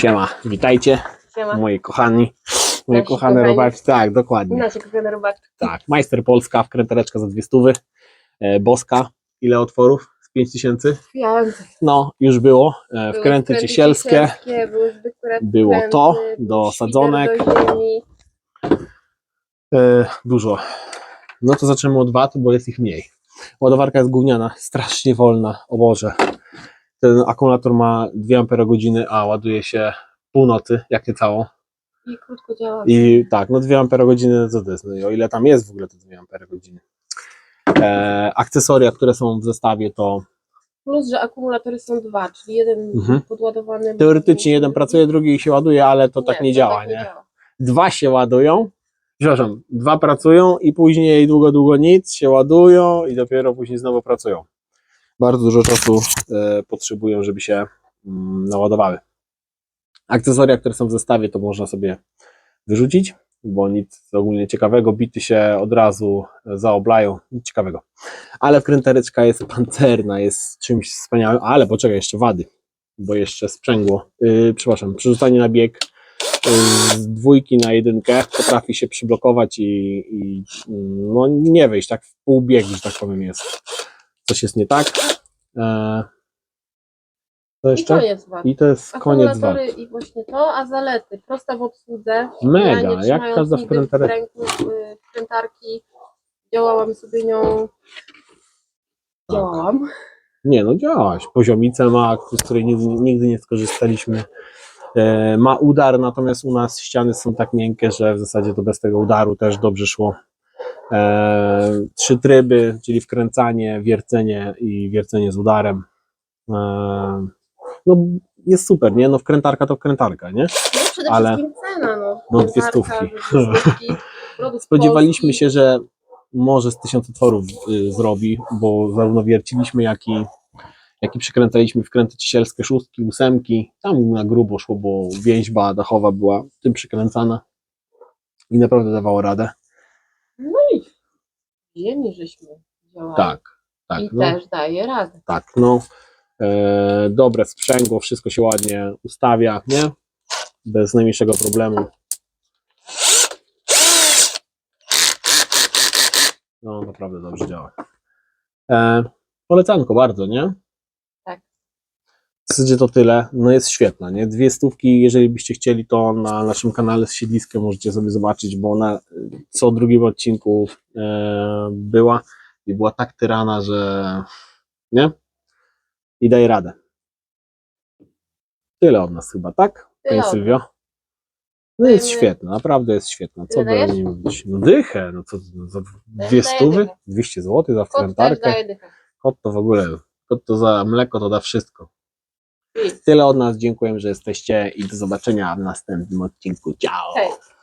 Siema, witajcie, Siema. moi kochani, moje Nasi kochane kochani. robaczki, tak, dokładnie, Nasze kochane robaczki. tak, Majster Polska, wkrętareczka za dwie stówy, e, Boska, ile otworów? Z 5000? Więcej. No, już było, e, Były wkręty ciesielskie, Były zwykłe Było wkręty, to do świder sadzonek. Do ziemi. e, dużo. No to zaczniemy od watu, bo jest ich mniej. Ładowarka jest gówniana, strasznie wolna, o Boże. Ten akumulator ma 2 Ah, a ładuje się północy, jak nie całą. I krótko działa. I tak, no 2 amperogodziny co to jest? No i o ile tam jest w ogóle te 2 amperogodziny. E, akcesoria, które są w zestawie to Plus, że akumulatory są dwa, czyli jeden Mhm. podładowany. teoretycznie jeden pracuje, drugi się ładuje, ale to tak nie, działa, tak nie? działa. Dwa się ładują, przepraszam, dwa pracują i później długo, długo nic, się ładują i dopiero później znowu pracują. Bardzo dużo czasu e, potrzebują, żeby się mm, naładowały. Akcesoria, które są w zestawie, to można sobie wyrzucić, bo nic ogólnie ciekawego, bity się od razu zaoblają, nic ciekawego. Ale wkrętareczka jest pancerna, jest czymś wspaniałym, ale poczekaj, jeszcze wady, bo jeszcze sprzęgło, yy, przepraszam, przerzucanie na bieg z dwójki na jedynkę potrafi się przyblokować i, i mm, no, nie wyjść, tak w pół biegu, że tak powiem jest. Coś jest nie tak. E, to I jeszcze? koniec wad. I to jest koniec wad. Akumulatory i właśnie to, a zalety. Prosta w obsłudze. Mega, Ja nie jak trzymając każda nigdy w ręku y, wkrętarki. Działałam sobie nią. Działałam. Nie, no działaś. Poziomicę ma, z której nigdy, nigdy nie skorzystaliśmy. E, ma udar, natomiast u nas ściany są tak miękkie, że w zasadzie to bez tego udaru też dobrze szło. E, trzy tryby, czyli wkręcanie, wiercenie i wiercenie z udarem. E, no jest super, nie? No wkrętarka to wkrętarka, nie? No przede Ale- wszystkim cena, no. No, dwie stówki. Spodziewaliśmy się, że może z tysiąc otworów y, zrobi, bo zarówno wierciliśmy, jak i, jak i przykręcaliśmy wkręty ciesielskie, szóstki, ósemki. Tam na grubo szło, bo więźba dachowa była tym przykręcana i naprawdę dawało radę. No i ziemi żeśmy działali. Tak, tak. I No, też daje radę. tak, no. E, dobre sprzęgło, wszystko się ładnie ustawia, nie? Bez najmniejszego problemu. No, naprawdę dobrze działa. E, polecanko bardzo, nie? Tak. W zasadzie to tyle. No jest świetna, nie? Dwie stówki, jeżeli byście chcieli, to na naszym kanale z siedliskiem możecie sobie zobaczyć, bo ona co drugim odcinku e, była i była tak tyrana, że nie? I daje radę. Tyle od nas chyba, tak? Pani Sylwio? No jest świetna, naprawdę jest świetna. Co by niej mówić? No dychę, no co, za dwie stówy? dychę. 200 zł za wkrętarkę? Kot to w ogóle, kot to za mleko to da wszystko. Tyle od nas, dziękuję, że jesteście i do zobaczenia w następnym odcinku. Ciao!